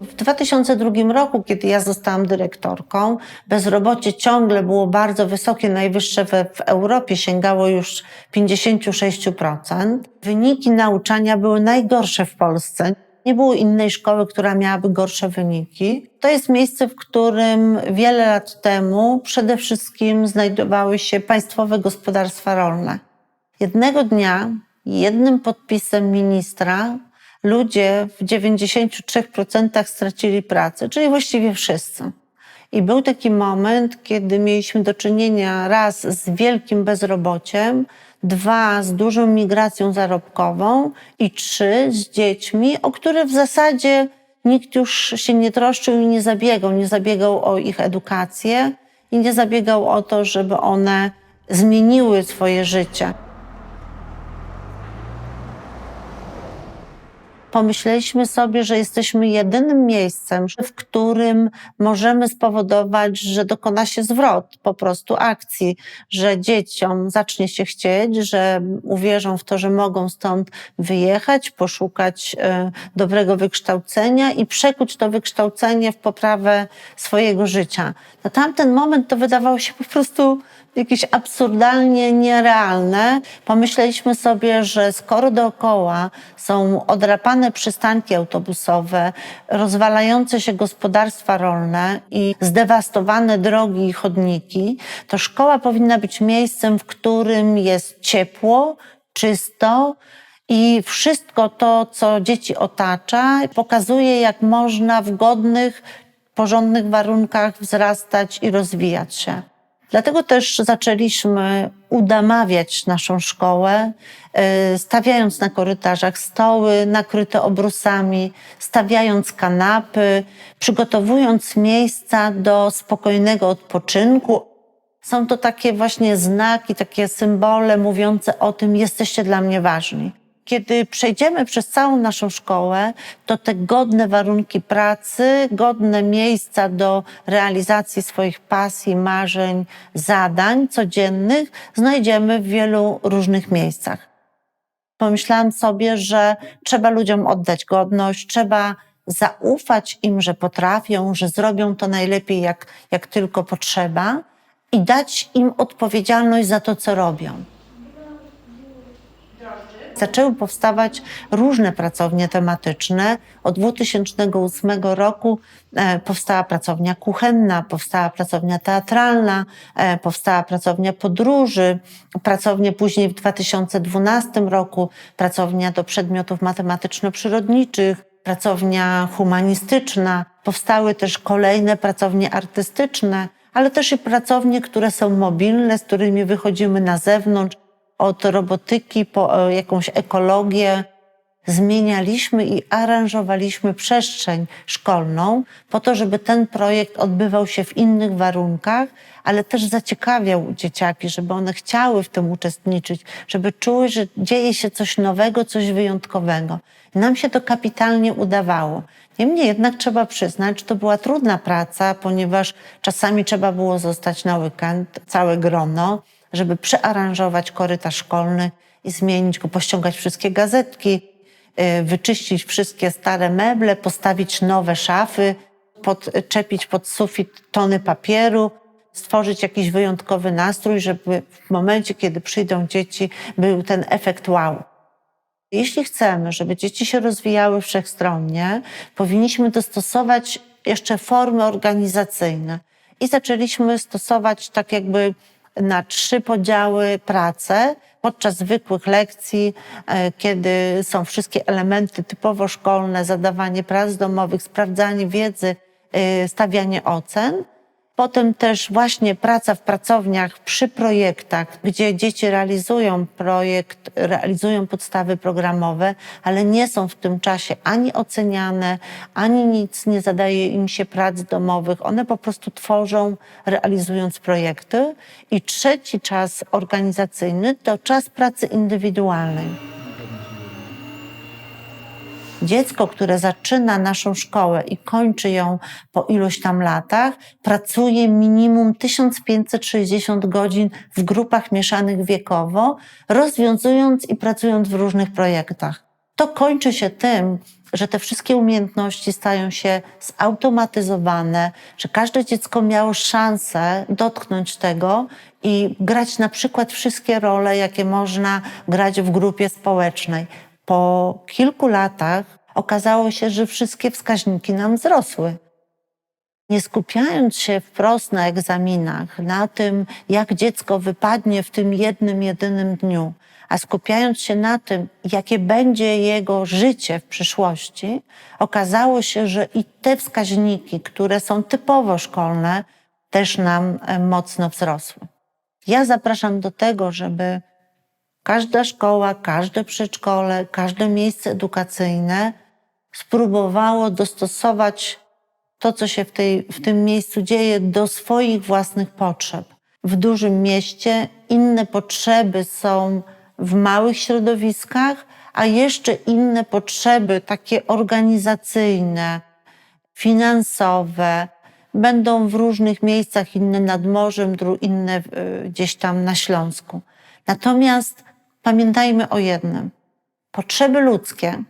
W 2002 roku, kiedy ja zostałam dyrektorką, bezrobocie ciągle było bardzo wysokie, najwyższe w Europie sięgało już 56%. Wyniki nauczania były najgorsze w Polsce. Nie było innej szkoły, która miałaby gorsze wyniki. To jest miejsce, w którym wiele lat temu przede wszystkim znajdowały się państwowe gospodarstwa rolne. Jednego dnia, jednym podpisem ministra, ludzie w 93% stracili pracę, czyli właściwie wszyscy. I był taki moment, kiedy mieliśmy do czynienia raz z wielkim bezrobociem, dwa z dużą migracją zarobkową i trzy z dziećmi, o które w zasadzie nikt już się nie troszczył i nie zabiegał. Nie zabiegał o ich edukację i nie zabiegał o to, żeby one zmieniły swoje życie. Pomyśleliśmy sobie, że jesteśmy jedynym miejscem, w którym możemy spowodować, że dokona się zwrot po prostu akcji, że dzieciom zacznie się chcieć, że uwierzą w to, że mogą stąd wyjechać, poszukać e, dobrego wykształcenia i przekuć to wykształcenie w poprawę swojego życia. Na tamten moment to wydawało się po prostu jakieś absurdalnie nierealne. Pomyśleliśmy sobie, że skoro dookoła są odrapane przystanki autobusowe, rozwalające się gospodarstwa rolne i zdewastowane drogi i chodniki, to szkoła powinna być miejscem, w którym jest ciepło, czysto, i wszystko to, co dzieci otacza, pokazuje, jak można w godnych, porządnych warunkach wzrastać i rozwijać się. Dlatego też zaczęliśmy udamawiać naszą szkołę, y, stawiając na korytarzach stoły nakryte obrusami, stawiając kanapy, przygotowując miejsca do spokojnego odpoczynku. Są to takie właśnie znaki, takie symbole mówiące o tym, jesteście dla mnie ważni. Kiedy przejdziemy przez całą naszą szkołę, to te godne warunki pracy, godne miejsca do realizacji swoich pasji, marzeń, zadań codziennych znajdziemy w wielu różnych miejscach. Pomyślałam sobie, że trzeba ludziom oddać godność, trzeba zaufać im, że potrafią, że zrobią to najlepiej, jak, jak tylko potrzeba i dać im odpowiedzialność za to, co robią zaczęły powstawać różne pracownie tematyczne. Od 2008 roku e, powstała pracownia kuchenna, powstała pracownia teatralna, e, powstała pracownia podróży, pracownie później w 2012 roku, pracownia do przedmiotów matematyczno-przyrodniczych, pracownia humanistyczna. Powstały też kolejne pracownie artystyczne, ale też i pracownie, które są mobilne, z którymi wychodzimy na zewnątrz, od robotyki po e, jakąś ekologię. Zmienialiśmy i aranżowaliśmy przestrzeń szkolną po to, żeby ten projekt odbywał się w innych warunkach, ale też zaciekawiał dzieciaki, żeby one chciały w tym uczestniczyć, żeby czuły, że dzieje się coś nowego, coś wyjątkowego. Nam się to kapitalnie udawało. Niemniej jednak trzeba przyznać, że to była trudna praca, ponieważ czasami trzeba było zostać na weekend, całe grono żeby przearanżować korytarz szkolny i zmienić go, pościągać wszystkie gazetki, y, wyczyścić wszystkie stare meble, postawić nowe szafy, podczepić pod sufit tony papieru, stworzyć jakiś wyjątkowy nastrój, żeby w momencie, kiedy przyjdą dzieci, był ten efekt wow. Jeśli chcemy, żeby dzieci się rozwijały wszechstronnie, powinniśmy dostosować jeszcze formy organizacyjne. I zaczęliśmy stosować tak jakby na trzy podziały pracę podczas zwykłych lekcji, e, kiedy są wszystkie elementy typowo szkolne, zadawanie prac domowych, sprawdzanie wiedzy, e, stawianie ocen. Potem też właśnie praca w pracowniach przy projektach, gdzie dzieci realizują projekt, realizują podstawy programowe, ale nie są w tym czasie ani oceniane, ani nic nie zadaje im się prac domowych. One po prostu tworzą, realizując projekty. I trzeci czas organizacyjny to czas pracy indywidualnej. Dziecko, które zaczyna naszą szkołę i kończy ją po iluś tam latach, pracuje minimum 1560 godzin w grupach mieszanych wiekowo, rozwiązując i pracując w różnych projektach. To kończy się tym, że te wszystkie umiejętności stają się zautomatyzowane, że każde dziecko miało szansę dotknąć tego i grać na przykład wszystkie role, jakie można grać w grupie społecznej. Po kilku latach okazało się, że wszystkie wskaźniki nam wzrosły. Nie skupiając się wprost na egzaminach, na tym, jak dziecko wypadnie w tym jednym, jedynym dniu, a skupiając się na tym, jakie będzie jego życie w przyszłości, okazało się, że i te wskaźniki, które są typowo szkolne, też nam e, mocno wzrosły. Ja zapraszam do tego, żeby każda szkoła, każde przedszkole, każde miejsce edukacyjne spróbowało dostosować to, co się w, tej, w tym miejscu dzieje, do swoich własnych potrzeb. W dużym mieście inne potrzeby są w małych środowiskach, a jeszcze inne potrzeby, takie organizacyjne, finansowe, będą w różnych miejscach, inne nad morzem, inne y, gdzieś tam na Śląsku. Natomiast pamiętajmy o jednym. Potrzeby ludzkie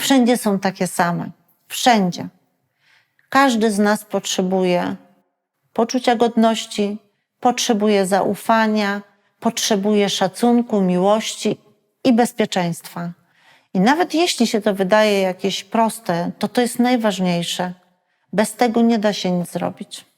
wszędzie są takie same. Wszędzie. Każdy z nas potrzebuje poczucia godności, potrzebuje zaufania, potrzebuje szacunku, miłości i bezpieczeństwa. I nawet jeśli się to wydaje jakieś proste, to to jest najważniejsze. Bez tego nie da się nic zrobić.